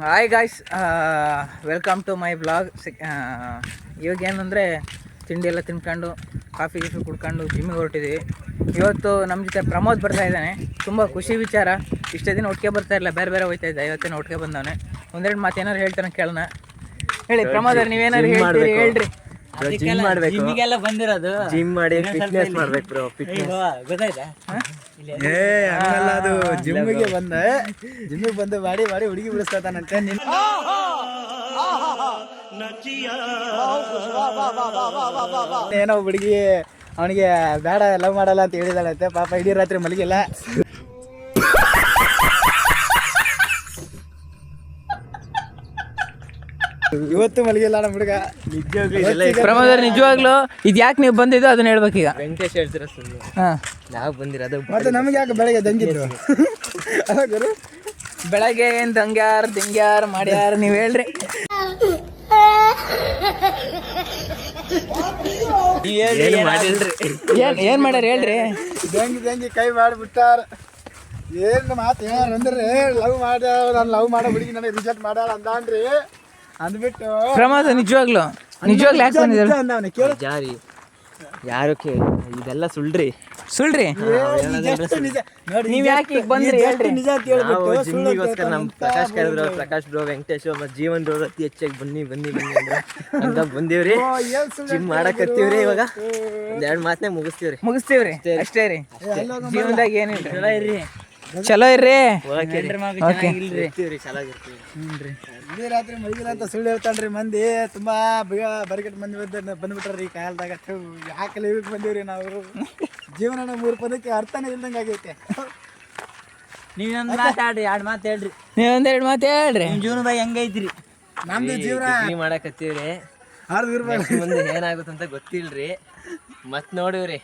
Hi guys welcome to my blog ಇವಾಗ ಏನಂದರೆ ತಿಂಡಿ ಎಲ್ಲ ತಿನ್ಕೊಂಡು ಕಾಫಿ ಗೀಫಿ ಕುಡ್ಕೊಂಡು ಜಿಮ್ಮಿಗೆ ಹೊರಟಿದ್ವಿ. ಇವತ್ತು ನಮ್ಮ ಜೊತೆ ಪ್ರಮೋದ್ ಬರ್ತಾ ಇದ್ದಾನೆ. ತುಂಬ ಖುಷಿ ವಿಚಾರ. ಇಷ್ಟೇ ದಿನ ಒಟ್ಟಿಗೆ ಬರ್ತಾ ಇಲ್ಲ ಬೇರೆ ಬೇರೆ ಹೋಯ್ತಾ ಇದ್ದ. ಇವತ್ತೇನು ಒಟ್ಟಿಗೆ ಬಂದವನೆ. ಒಂದೆರಡು ಮಾತು ಏನಾರು ಹೇಳ್ತಾನೆ ಕೇಳೋಣ. ಹೇಳಿ ಪ್ರಮೋದ್ ಅವ್ರು ನೀವೇನಾದ್ರು ಹೇಳ್ತೀರಿ ಹೇಳ್ರಿ. ಜಿಮ್ ಮಾಡ್ಬೇಕು. ಜಿಮ್ಗೆಲ್ಲ ಬಂದಿರೋದು. ಜಿಮ್ ಮಾಡಿ ಫಿಟ್ನೆಸ್ ಮಾಡ್ಬೇಕು ಬ್ರೋ ಫಿಟ್ನೆಸ್ ಗೊತ್ತಾಯ್ತಾ? ಏ ಹಂಗಲ್ಲ ಅದು. ಜಿಮ್ಗೆ ಬಂದೆ. ಜಿಮ್ಮಿಗೆ ಬಂದು ಮಾಡಿ ಮಾಡಿ ಹುಡುಗಿ ಬಿಡಿಸ್ತಾನಂತೆ ನಿನ್ನ ಏನೋ ಹುಡುಗಿ ಅವನಿಗೆ ಬೇಡ ಲವ್ ಮಾಡಲ್ಲ ಅಂತ ಹೇಳಿದಾಳಂತೆ. ಪಾಪ ಇಡೀ ರಾತ್ರಿ ಮಲಗಿಲ್ಲ. ಇವತ್ತು ಮಲಗಿಲ್ಲ ನಮ್ಮ ಹುಡುಗ. ಪ್ರಮೋದ್ ಅವ್ರು ನಿಜವಾಗ್ಲೂ ಇದು ಯಾಕೆ ನೀವು ಬಂದಿದ್ದು ಅದನ್ನ ಹೇಳ್ಬೇಕೀಗ ವೆಂಕಟೇಶ್ ಹೇಳ್ತೀರ ಹಾಂ. ನಾವು ಬಂದಿರೋದು ಮತ್ತೆ ನಮ್ಗೆ ಯಾಕೆ ಬೆಳಗ್ಗೆ ದಂಗಿದ್ರು ಅಲ್ಲ ಗುರು. ಬೆಳಗ್ಗೆ ಏನು ದಂಗ್ಯಾರ್ ದಿಂಗ್ಯಾರ್ ಮಾಡ್ಯಾರ ನೀವು ಹೇಳ್ರಿ. ಏನ್ ಏನ್ ಏನು ಏನು ಮಾಡ್ಯಾರ ಹೇಳ್ರಿ? ದಂಗಿ ದಂಗಿ ಕೈ ಮಾಡಿಬಿಟ್ಟಾರ. ಏನು ಮಾತು ಹೇಳ ಅಂದ್ರೆ ಲವ್ ಮಾಡ್ಯಾರ ನಾನು ಲವ್ ಮಾಡೋ ಹುಡುಗಿ ನನಗೆ ರಿಜೆಕ್ಟ್ ಮಾಡ್ಯಾರ ಅಂದಾನ್ರಿ. ಅಂದ್ಬಿಟ್ಟು ಪ್ರಮೋದ್ ನಿಜವಾಗ್ಲು. ನಿಜವಾಗ್ಲು ಯಾಕೆ ಬಂದಿದ್ದಾರೆ? ಜಾರಿ. ಯಾರು ಕೇಳಿ? ಇದೆಲ್ಲ ಸುಳ್ರಿ. ಸುಳ್ರಿ? ನೀವ್ ಯಾಕೆ ಈಗ ಬಂದ್ರಿ ಹೇಳ್ರಿ. ನಿಜ ಅಂತ ನಾವು ಹೇಳ್ಬಿಟ್ಟು ಸುಳ್ಳು ಜಿಮ್ಮಿಗೋಸ್ಕರ ನಮ್ ಪ್ರಕಾಶ್ ಕರೆದ್ರು ಪ್ರಕಾಶ್ ಬ್ರೋ ವೆಂಕಟೇಶ್ ಮತ್ತೆ ಜೀವನ್ ಬ್ರೋ ಅತಿ ಹೆಚ್ಚಾಗಿ ಬನ್ನಿ ಬನ್ನಿ ಬನ್ನಿ ಅಂದ್ರೆ ಅಂತ ಬಂದೀವ್ರಿ. ಜಿಮ್ ಮಾಡಕತ್ತೀವ್ರಿ ಇವಾಗ. ಒಂದೆರಡು ಮಾತನೇ ಮುಗಿಸ್ತೀವ್ರಿ. ಮುಗಿಸ್ತೀವ್ರಿ ಅಷ್ಟೇ ರೀ. ಜೀವನದಾಗ ಏನಿಲ್ಲ. ಇರ್ರಿ. ಚಲೋ ಇರ್ರಿ. ಓಕೆ ರಾತ್ರಿ ಮಲಗಿಲ್ಲ ಅಂತ ಸುಳ್ಳು ಹೇಳ್ತಾನ್ರಿ ಮಂದಿ ತುಂಬಾ ಬಿಗ ಬರಿಗಟ್ ಮಂದಿ ಬಂದ ಬಂದ್ಬಿಟ್ರಿ ಈ ಕಾಲದಾಗ. ಯಾಕೆ ಲೈವಿಗೆ ಬಂದೀವ್ರಿ ನಾವು ಜೀವನ ಮೂರು ಪದಕ್ಕೆ ಅರ್ಥನೇ ಇಲ್ದಂಗೆ ಆಗೈತೆ. ನೀವೊಂದು ಮಾತಾಡ್ರಿ ಎರಡು ಮಾತು ಹೇಳ್ರಿ. ನೀವೊಂದು ಒಂದೆರಡು ಮಾತು ಹೇಳ್ರಿ. ಜೀವನದಾಗ ಹೆಂಗೈತ್ರಿ ನಮ್ದು ಜೀವನ ಮಾಡಕತ್ತೀವ್ರಿ. ಆರ್ದು ಏನಾಗುತ್ತೆ ಅಂತ ಮುಂದೆ ಗೊತ್ತಿಲ್ರಿ. ಮತ್ ನೋಡಿವ್ರಿ.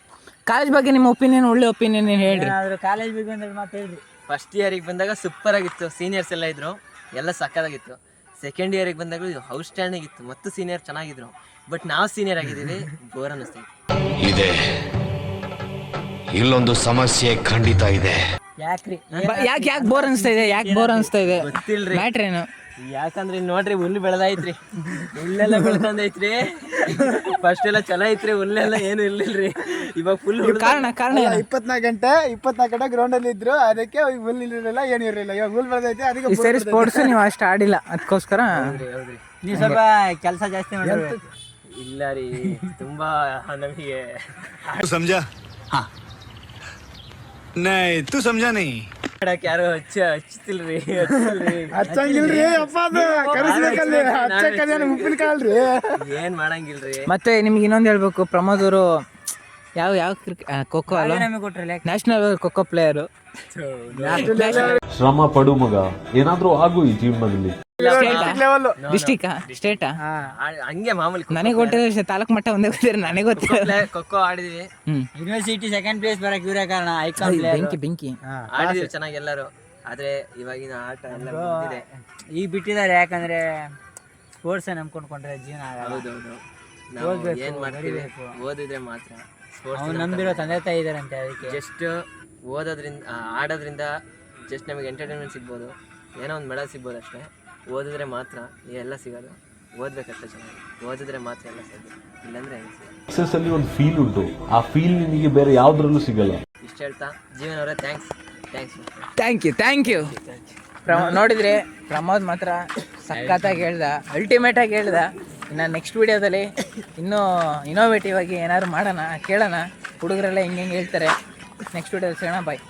ಕಾಲೇಜ್ ಬಗ್ಗೆ ನಿಮ್ಮ ಒಪಿನಿಯನ್ ಒಳ್ಳೆ ಒಪಿನಿಯನ್ ಹೇಳ್ರಿ? ಏನಾದ್ರು ಕಾಲೇಜ್ ಬಗ್ಗೆ ಮಾತು ಹೇಳ್ರಿ. ಫಸ್ಟ್ ಇಯರಿಗೆ ಬಂದಾಗ ಸೂಪರ್ ಆಗಿತ್ತು. ಸೀನಿಯರ್ಸ್ ಎಲ್ಲ ಇದ್ರು. ಎಲ್ಲ ಸಕ್ಕದಾಗಿತ್ತು ಸೆಕೆಂಡ್ ಇಯರಿಗೆ ಬಂದಾಗ ಔಟ್ ಸ್ಟ್ಯಾಂಡಿಂಗ್ ಇತ್ತು ಮತ್ತು ಸೀನಿಯರ್ ಚೆನ್ನಾಗಿದ್ರು. ಬಟ್ ನಾವು ಸೀನಿಯರ್ ಆಗಿದ್ದೀವಿ. ಬೋರ್ ಅನ್ನಿಸ್ತೀವಿ ಇದೆ. ಇಲ್ಲೊಂದು ಸಮಸ್ಯೆ ಖಂಡಿತ ಇದೆ. ಯಾಕ್ರಿ? ಯಾಕೆ ಯಾಕೆ ಬೋರ್ ಅನಿಸ್ತಾ ಇದೆ? ಯಾಕೆ ಬೋರ್ ಅನಿಸ್ತಾ ಇದೆ? ಗೊತ್ತಿಲ್ರಿ. ಮ್ಯಾಟ್ರ್ ಏನು? ಯಾಕಂದ್ರೆ ನೋಡ್ರಿ ಹುಲ್ಲು ಬೆಳೆದೈತ್ರಿ ಹುಲ್ಲೆಲ್ಲ ಬೆಳ್ದೈತ್ರಿ ಫಸ್ಟ್ ಎಲ್ಲ ಚಲೋ ಐತ್ರಿ ಹುಲ್ಲೆಲ್ಲ ಏನು ಇರ್ಲಿಲ್ರಿ. ಇವಾಗ ಫುಲ್ ಕಾರಣ ಕಾರಣ ಇಪ್ಪತ್ನಾಲ್ಕು ಗಂಟೆ ಇಪ್ಪತ್ನಾಲ್ಕು ಗಂಟೆ ಗ್ರೌಂಡ್ ಅಲ್ಲಿ ಇದ್ರು ಅದಕ್ಕೆ ಹುಲ್ ಇರಲಿಲ್ಲ ಏನು ಇರಲಿಲ್ಲ. ಇವಾಗ ಹುಲ್ ಬೆಳೆದೈತೆ ಅದಕ್ಕೆ ಸರಿ ಸ್ಪೋರ್ಟ್ಸ್ ನೀವು ಅಷ್ಟು ಆಡಿಲ್ಲ ಅದಕ್ಕೋಸ್ಕರ? ನೀವು ಸ್ವಲ್ಪ ಕೆಲಸ ಜಾಸ್ತಿ ಮಾಡಿ ಇಲ್ಲ ರೀ ತುಂಬಾ ನಮಗೆ ಸಮಜಾ? ಹಾ. ನೈ ತು ಸಮಜಾ ನೈ? ಮಾಡಕ್ ಯಾರು ಹಚ್ಚ ಹಚ್ಚತಿಲ್ರಿ ಹಚ್ಚಂಗಿಲ್ರಿ ಅಪ್ಪ ಅದು. ಕರೆಸ್ಬೇಕಲ್ಲಿ ಹಚ್ಚಕ್ಕದೇನು ಉಪ್ಪಿನಕಾಯಲ್ರಿ ಏನ್ ಮಾಡಂಗಿಲ್ರಿ? ಮತ್ತೆ ನಿಮ್ಗೆ ಇನ್ನೊಂದು ಹೇಳ್ಬೇಕು ಪ್ರಮೋದ್ ಅವರು ಯಾವ ಯಾವ ಕ್ರಿಕೆ ಖೋಖೋ ಅಲ್ಲ ನಮಗೆ ಪ್ಲೇಯರ್ ನ್ಯಾಷನಲ್ ಖೋಖೋ ಪ್ಲೇಯರು ಶ್ರಮ ಪಡು ಮಗ ಏನಾದ್ರೂ ಆಗು ಈ ಜೀವನದಲ್ಲಿ. ಡಿಸ್ಟಿಕಾ ಸ್ಟೇಟಾ ಹಂಗೆ ಮಾಮೂಲಿ ನನಗೆ ಗೊತ್ತಿಲ್ಲ ತಾಲೂಕ್ ಮಟ್ಟ ಒಂದೇ ಗೊತ್ತಿರ ನನಗೆ ಗೊತ್ತಿಲ್ಲ ಖೋಖೋ ಆಡಿದ್ವಿ. ಯೂನಿವರ್ಸಿಟಿ ಸೆಕೆಂಡ್ ಪ್ಲೇಸ್ ಬರಕ್ ಇವರೇ ಕಾರಣ ಐಕಾನ್ ಬೆಂಕಿ ಬೆಂಕಿ. ಆಡಿದ್ವಿ ಚೆನ್ನಾಗಿ ಎಲ್ಲರೂ. ಆದ್ರೆ ಇವಾಗಿನ ಆಟ ಎಲ್ಲ ಇದೆ ಈಗ ಬಿಟ್ಟಿದ್ದಾರೆ ಯಾಕಂದ್ರೆ ಸ್ಪೋರ್ಟ್ಸ್ ನಂಬ್ಕೊಂಡ್ಕೊಂಡ್ರೆ ಜೀವನ ಹೌದೌದು. ನಾವು ಏನ್ ಮಾಡ್ತೀವಿ? ಓದಿದ್ರೆ ಮಾತ್ರ ಸ್ಪೋರ್ಟ್ಸ್ ನಂಬಿರೋ ತಂದೆ ತಾಯಿ ಇದಾರಂತೆ ಅದಕ್ಕೆ. ಜಸ್ಟ್ ಓದೋದ್ರಿಂದ ಆಡೋದ್ರಿಂದ ಜಸ್ಟ್ ನಮಗೆ ಎಂಟರ್ಟೈನ್ಮೆಂಟ್ ಸಿಗ್ಬೋದು. ಏನೋ ಒಂದು ಮೆಡಲ್ ಸಿಗ್ಬೋದು ಅಷ್ಟೇ ಓದಿದ್ರೆ ಮಾತ್ರ ಎಲ್ಲ ಸಿಗೋದು. ಓದ್ಬೇಕಷ್ಟೇ ಚೆನ್ನಾಗಿ. ಓದಿದ್ರೆ ಮಾತ್ರ ಎಲ್ಲ ಸಿಗೋದು. ಇಲ್ಲಾಂದ್ರೆ ಹೆಂಗೆ ಸಿಗೋದು? ಸಕ್ಸಸ್ ಅಲ್ಲಿ ಒಂದು ಫೀಲ್ ಉಂಟು. ಆ ಫೀಲ್ ನಿನಗೆ ಬೇರೆ ಯಾವ್ದ್ರಲ್ಲೂ ಸಿಗಲ್ಲ. ಇಷ್ಟು ಹೇಳ್ತಾ. ಜೀವನ ಅವರೇ thanks thanks thank you thank you ನೋಡಿದ್ರೆ ಪ್ರಮೋದ್ ಮಾತ್ರ ಸಖತ್ತಾಗಿ ಹೇಳ್ದ. ಅಲ್ಟಿಮೇಟ್ ಆಗಿ ಹೇಳ್ದ. ಇನ್ನು ನೆಕ್ಸ್ಟ್ ವಿಡಿಯೋದಲ್ಲಿ ಇನ್ನೂ ಇನೋವೇಟಿವ್ ಆಗಿ ಏನಾದ್ರು ಮಾಡೋಣ ಕೇಳೋಣ. ಹುಡುಗರೆಲ್ಲ ಹಿಂಗೆ ಹಿಂಗೆ ಹೇಳ್ತಾರೆ. ನೆಕ್ಸ್ಟ್ ವಿಡಿಯೋದಲ್ಲಿ ಸಿಗೋಣ ಬಾಯ್